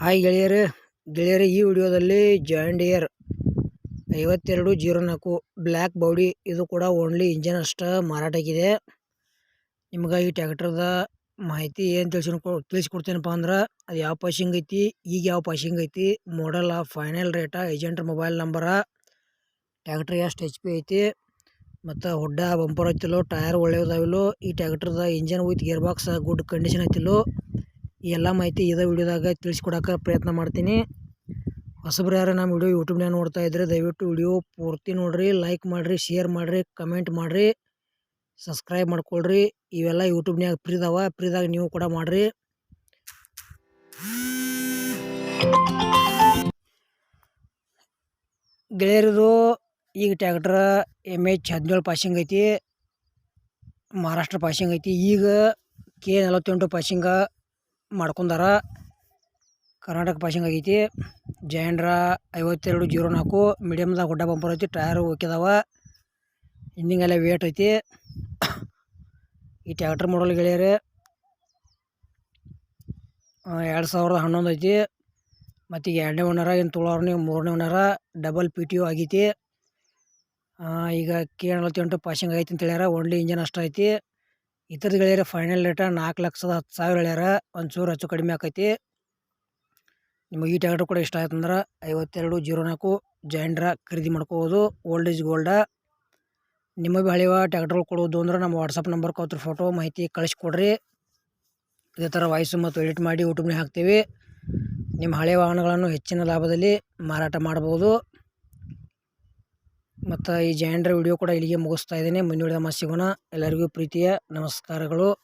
Hi ಗೆಳೆಯರೇ ಗೆಳೆಯರೇ, ಈ ವಿಡಿಯೋದಲ್ಲಿ ಜಾಂಡಿಯರ್ ಐವತ್ತೆರಡು ಜೀರೋ ನಾಲ್ಕು ಬ್ಲ್ಯಾಕ್ ಬೌಡಿ ಇದು ಕೂಡ ಓನ್ಲಿ ಇಂಜನ್ ಅಷ್ಟೇ ಮಾರಾಟಕ್ಕಿದೆ. ನಿಮ್ಗೆ ಈ ಟ್ಯಾಕ್ಟರ್ದ ಮಾಹಿತಿ ಏನು ತಿಳಿಸಿ ತಿಳಿಸ್ಕೊಡ್ತೇನಪ್ಪ ಅಂದ್ರೆ ಅದು ಯಾವ ಪಾಸಿಂಗ್ ಐತಿ, ಈಗ ಯಾವ ಪಾಸಿಂಗ್ ಐತಿ ಮಾಡಲ್ಲ ಫೈನಲ್ ರೇಟ ಏಜೆಂಟ್ರ ಮೊಬೈಲ್ ನಂಬರ ಟ್ಯಾಕ್ಟ್ರ್ ಎಷ್ಟು ಎಚ್ ಪಿ ಐತಿ ಮತ್ತು ಹುಡ್ಡ, ಬಂಪರ್ ಐತಿಲ್ಲೋ ಟಯರ್ ಒಳ್ಳೆಯದಾವಿಲ್ಲೋ ಈ ಟ್ಯಾಕ್ಟ್ರದ engine with gear box good condition ಐತಿಲ್ಲೋ ಎಲ್ಲ ಮಾಹಿತಿ ಇದೇ ವಿಡಿಯೋದಾಗ ತಿಳಿಸ್ಕೊಡೋಕೆ ಪ್ರಯತ್ನ ಮಾಡ್ತೀನಿ. ಹೊಸಬ್ರು ಯಾರು ನಮ್ಮ ವಿಡಿಯೋ ಯೂಟ್ಯೂಬ್ನಾಗ ನೋಡ್ತಾ ಇದ್ರೆ ದಯವಿಟ್ಟು ವಿಡಿಯೋ ಪೂರ್ತಿ ನೋಡಿರಿ ಲೈಕ್ ಮಾಡಿರಿ ಶೇರ್ ಮಾಡಿರಿ ಕಮೆಂಟ್ ಮಾಡಿರಿ ಸಬ್ಸ್ಕ್ರೈಬ್ ಮಾಡ್ಕೊಳ್ರಿ. ಇವೆಲ್ಲ ಯೂಟ್ಯೂಬ್ನ್ಯಾಗ ಫ್ರೀದಾವ ಫ್ರೀದಾಗ ನೀವು ಕೂಡ ಮಾಡಿರಿ. ಗೆಳೆಯರದು ಈಗ ಟ್ಯಾಕ್ಟ್ರ ಎಂ ಎಚ್ ಹದಿನೇಳು ಪಾಸಿಂಗ್ ಐತಿ, ಮಹಾರಾಷ್ಟ್ರ ಪಾಸಿಂಗ್ ಐತಿ, ಈಗ ಕೆ ನಲವತ್ತೆಂಟು ಪಾಸಿಂಗ ಮಾಡ್ಕೊಂಡಾರ. ಕರ್ನಾಟಕ ಪಾಸಿಂಗ್ ಆಗೈತಿ ಜೈಂಡ್ರ ಐವತ್ತೆರಡು ಜೀರೋ ನಾಲ್ಕು, ಮೀಡಿಯಮ್ದಾಗ ಗುಡ್ಡ ಬಂಪರ್ ಐತಿ ಟಯರು ಓಕೆದಾವ ಹಿಂದಿಂಗೆಲ್ಲ ವೇಟ್ ಐತಿ. ಈ ಟ್ಯಾಕ್ಟ್ರ್ ಮಾಡಲ್ ಗೆಳೆಯರೆ ಎರಡು ಸಾವಿರದ ಹನ್ನೊಂದು ಐತಿ. ಮತ್ತು ಈಗ ಎರಡನೇ ಓನರ ಏನು ತೊಗೊಳೋರು ನೀವು ಮೂರನೇ owner double P T U ಆಗೈತಿ. ಈಗ ಕೆ ನಲವತ್ತೆಂಟು ಪಾಸಿಂಗ್ ಐತಿ ಅಂತ ಹೇಳ್ಯಾರ ಓನ್ಲಿ ಇಂಜನ್ ಅಷ್ಟು ಐತಿ. ಇತರದ್ದು ಫೈನಲ್ ರೇಟ ನಾಲ್ಕು ಲಕ್ಷದ ಹತ್ತು ಸಾವಿರ ಹೇಳ್ಯಾರ, ಒಂಚೂರು ಹೆಚ್ಚು ಕಡಿಮೆ ಆಕೈತಿ. ನಿಮಗೆ ಈ ಟ್ಯಾಕ್ಟ್ರ್ ಕೂಡ ಇಷ್ಟ ಆಯ್ತು ಅಂದ್ರೆ ಐವತ್ತೆರಡು ಜೀರೋ ನಾಲ್ಕು ಜೈಂಡ್ರ ಖರೀದಿ ಮಾಡ್ಕೋಬೋದು ಓಲ್ಡ್ ಈಸ್ ಗೋಲ್ಡ ನಿಮ್ಮ ಭೀ ಹಳೆಯ ಟ್ಯಾಕ್ಟ್ರ್ಗಳು ಕೊಡೋದು ಅಂದ್ರೆ ನಮ್ಮ ವಾಟ್ಸಪ್ ನಂಬರ್ ಅವ್ರ ಫೋಟೋ ಮಾಹಿತಿ ಕಳಿಸ್ಕೊಡ್ರಿ. ಇದೇ ಥರ ವಾಯ್ಸು ಮತ್ತು ಎಡಿಟ್ ಮಾಡಿ ಯೂಟ್ಯೂಬ್ನಾಗ ಹಾಕ್ತೀವಿ. ನಿಮ್ಮ ಹಳೆಯ ವಾಹನಗಳನ್ನು ಹೆಚ್ಚಿನ ಲಾಭದಲ್ಲಿ ಮಾರಾಟ ಮಾಡ್ಬೋದು. ಮತ್ತು ಈ ಜಾಂಡ್ರ ವಿಡಿಯೋ ಕೂಡ ಇಲ್ಲಿಗೆ ಮುಗಿಸ್ತಾ ಇದ್ದೀನಿ. ಮುಂದಿನ ವಿಡಿಯೋ ಸಿಗೋಣ. ಎಲ್ಲರಿಗೂ ಪ್ರೀತಿಯ ನಮಸ್ಕಾರಗಳು.